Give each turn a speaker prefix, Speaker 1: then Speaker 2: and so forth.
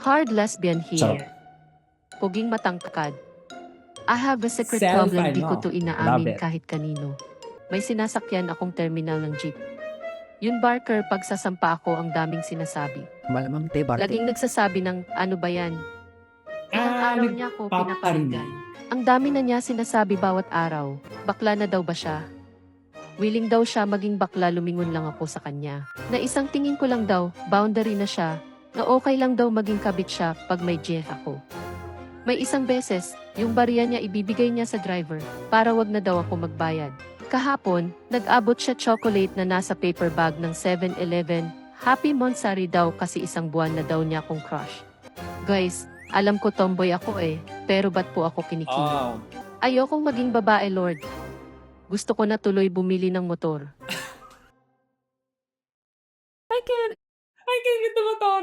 Speaker 1: Hard lesbian here. Puging matangkad. I have a secret
Speaker 2: Self,
Speaker 1: problem, di ko to inaamin
Speaker 2: it.
Speaker 1: kahit kanino. May sinasakyan akong terminal ng jeep. Yun Barker, pag sasampa ako ang daming sinasabi.
Speaker 3: Malamang te, Barte.
Speaker 1: Laging nagsasabi ng, ano ba yan? Ilang
Speaker 2: Ah,
Speaker 1: araw niya ako pinaparigan. Ang dami na niya sinasabi bawat araw. Bakla na daw ba siya? Willing daw siya maging bakla lumingon lang ako sa kanya. Na isang tingin ko lang daw, boundary na siya, na okay lang daw maging kabit siya pag may jeff ako. May isang beses, yung bariya niya ibibigay niya sa driver, para wag na daw ako magbayad. Kahapon, nag-abot siya chocolate na nasa paper bag ng 7-Eleven. Happy Monsari daw kasi isang buwan na daw niya akong crush. Guys, alam ko tomboy ako eh, pero ba't po ako kinikilig?
Speaker 2: Oh.
Speaker 1: Ayokong maging babae, Lord. Gusto ko na tuloy bumili ng motor.
Speaker 2: I can't. I can't get the motor.